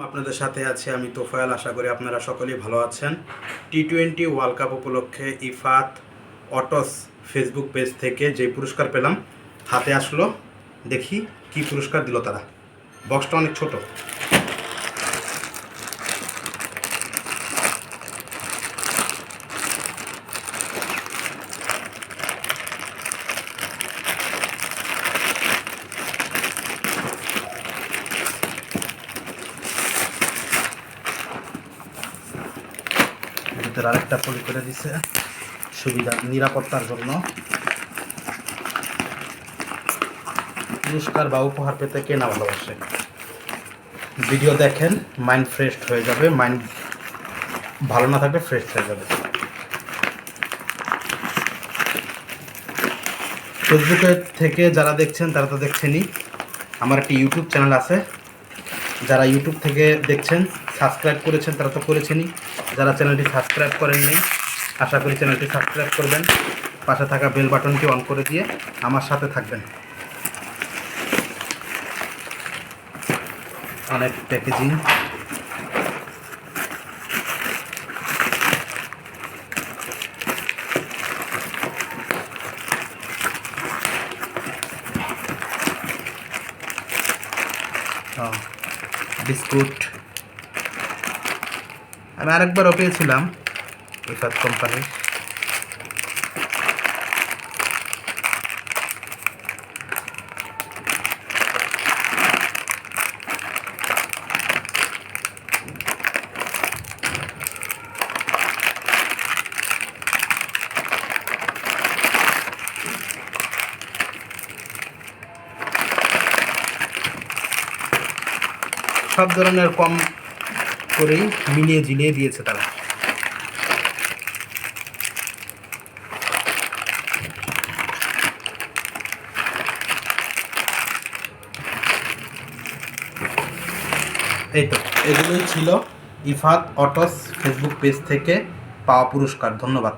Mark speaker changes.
Speaker 1: আপনাদের সাথে আছি আমি তোফায়াল, আশা করি আপনারা সকলেই ভালো আছেন। টি টোয়েন্টি ওয়ার্ল্ড কাপ উপলক্ষে ইফাত অটস ফেসবুক পেজ থেকে যে পুরস্কার পেলাম, হাতে আসলো। দেখি কি পুরস্কার দিল তারা। বক্সটা অনেক ছোট। ভিতরে আরেকটা পলি করে দিছে। সুবিধা, নিরাপত্তার জন্য। পুরস্কার বা উপহার পেতে কে না ভালোবাসে? ভিডিও দেখেন মাইন্ড ফ্রেশ হয়ে যাবে মাইন্ড ভালো না থাকলে ফ্রেশ হয়ে যাবে। ফেসবুকে থেকে যারা দেখছেন, তারা তো দেখছেনই। আমার একটি ইউটিউব চ্যানেল আছে। যারা ইউটিউব থেকে দেখছেন সাবস্ক্রাইব করেছেন তারা তো করেছেনই। যারা চ্যানেলটি সাবস্ক্রাইব করেননি, আশা করি চ্যানেলটি সাবস্ক্রাইব করবেন। পাশে থাকা বেল বাটনটি অন করে দিয়ে আমার সাথে থাকবেন। অনেক প্যাকেজিং বিস্কুট। আমি আরেকবারও পেয়েছিলাম ইফাত কোম্পানির সব ধরনের কম করেই মিলিয়ে ঝিলিয়ে দিয়েছে তারা। এই তো, এগুলোই ছিল ইফাত অটস ফেসবুক পেজ থেকে পাওয়া পুরস্কার। ধন্যবাদ।